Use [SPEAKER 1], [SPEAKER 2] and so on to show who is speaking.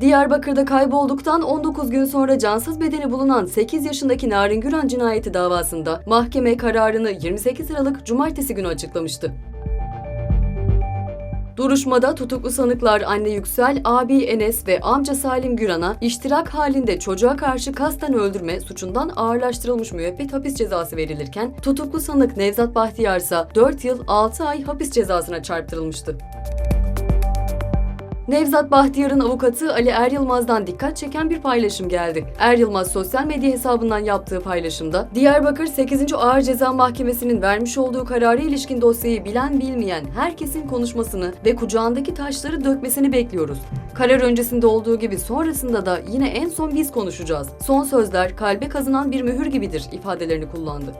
[SPEAKER 1] Diyarbakır'da kaybolduktan 19 gün sonra cansız bedeni bulunan 8 yaşındaki Narin Güran cinayeti davasında mahkeme kararını 28 Aralık Cumartesi günü açıklamıştı. Duruşmada tutuklu sanıklar anne Yüksel, abi Enes ve amca Salim Güran'a iştirak halinde çocuğa karşı kasten öldürme suçundan ağırlaştırılmış müebbet hapis cezası verilirken tutuklu sanık Nevzat Bahtiyar ise 4 yıl 6 ay hapis cezasına çarptırılmıştı. Nevzat Bahtiyar'ın avukatı Ali Er Yılmaz'dan dikkat çeken bir paylaşım geldi. Er Yılmaz sosyal medya hesabından yaptığı paylaşımda, Diyarbakır 8. Ağır Ceza Mahkemesi'nin vermiş olduğu karara ilişkin dosyayı bilen bilmeyen herkesin konuşmasını ve kucağındaki taşları dökmesini bekliyoruz. Karar öncesinde olduğu gibi sonrasında da yine en son biz konuşacağız. Son sözler kalbe kazınan bir mühür gibidir ifadelerini kullandı.